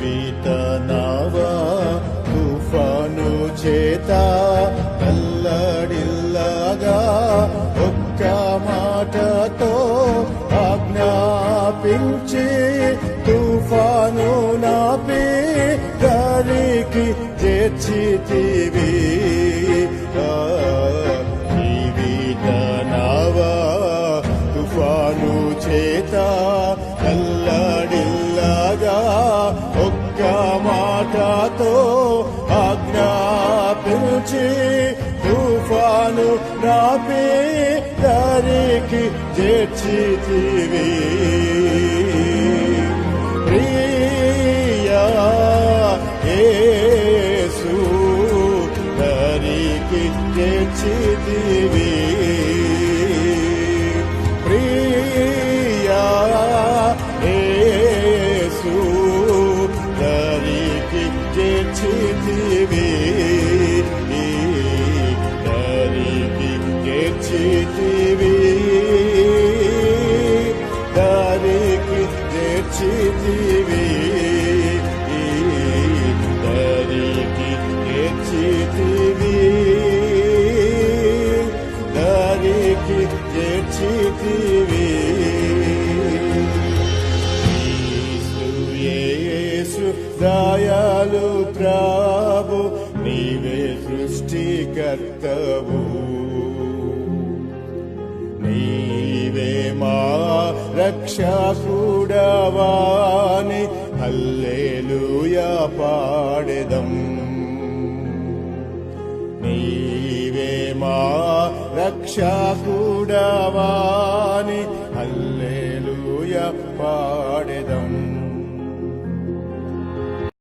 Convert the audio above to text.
జీవిత నావా తుఫాను చేత కల్లడిల్లగా ఒక్క మాటతో ఆజ్ఞాపించి తుఫాను నాపి దారికి చేర్చితివి ఆ, జీవిత నావా తుఫాను చేత కల్లడిల్లగా నుంచి తుఫాను నాపి దారికి చేర్చితివి ప్రియా ఏసు దరికి చేర్చితివి చేర్చితివి దారికి చేర్చితివి దారికి చేర్చితివి దారికి చేర్చితివి దయాలు ప్రభు నీవే సృష్టికర్తవు. నీవే మా రక్షకుడవాని. హల్లేలుయా పాడెదం. నీవే మా రక్షకుడవాని. హల్లేలుయా పాడె